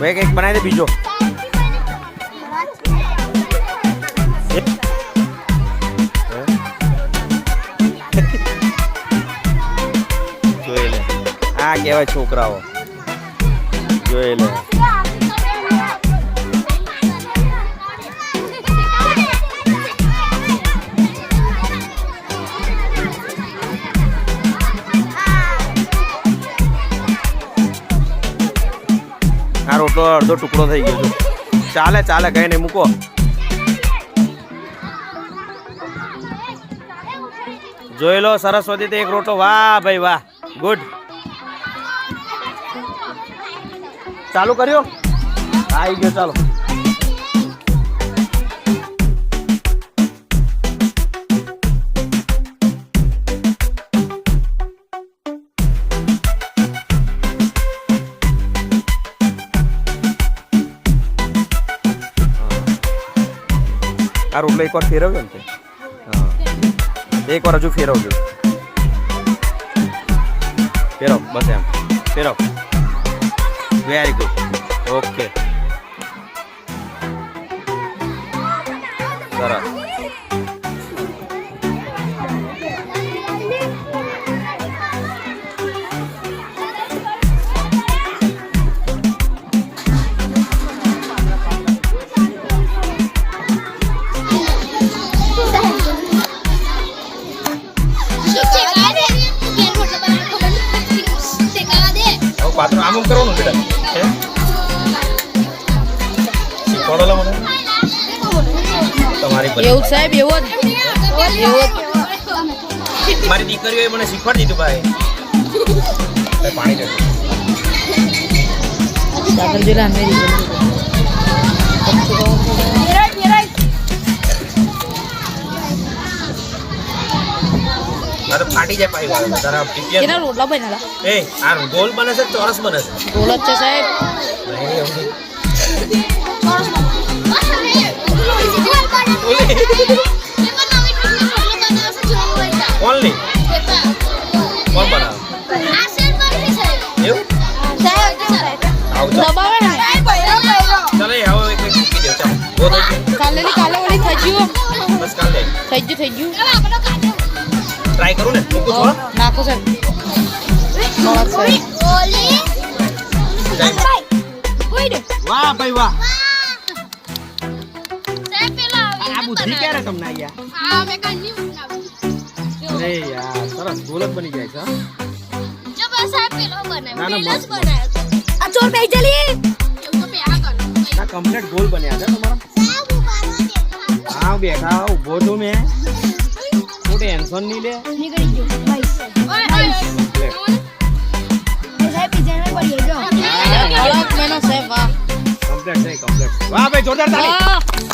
ભાઈ કંઈક બનાવી દે બીજો. જોઈ લે. આ કહેવાય છોકરાઓ. જોઈ લે. આ અડધો ટુકડો થઈ ગયો ચાલે ચાલે, કઈ નહીં, મૂકો. જોઈ લો, સરસ્વતી એક રોટો વાહ, ભાઈ, વાહ. ગુડ ચાલુ કર્યો? આવી ગયો, ચાલો. આ રોટલો એકવાર ફેરવજો ને હા. એક વાર હજુ ફેરવજો. ફેરવ, બસ એમ. ફેરવ. વેરી ગુડ ઓકે સરસ. પાત્ર આમ કરવાનું બેટા. હે? શીખવાડો લા મને. તમારી એવું જ સાહેબ એવું જ એવું મારી દીકરીઓએ મને શીખવાડી દીધું ભાઈ. પાણી દેજો ફાટી જાય વાળો તારા ટીપિયા કેટલા રોટલા બનેલા? એ આ ગોલ બને છે ચોરસ બને છે. ગોલ જ છે સાહેબ. નહીં, નહીં. કોણ બનાવે? એવું? દબાવે ને. ચાલો હવે એક એક મૂકી દો ચાલો. થઈ ગયું કાલે કાલે વળી થઈ ગયું. બસ કાલે. થઈ ગયું થઈ ગયું. ટ્રાય કરું ને મૂકું હો, નાખો સાહેબ વાહ ભાઈ વાહ આ બુદ્ધિ ક્યારે તમને આયા અરે યાર સરસ ગોલ બની જાય છે? ના, ના, મસ્ત. આ ચોર બે ચલી ના કમ્પ્લીટ ગોલ બન્યા છે તમારા હા બેઠા ઊભો છું મેં ટેન્શન નહીં લે નીકળી ગયો. કમ્પ્લીટ કમ્પ્લીટ વાહ ભાઈ જોરદાર તાળી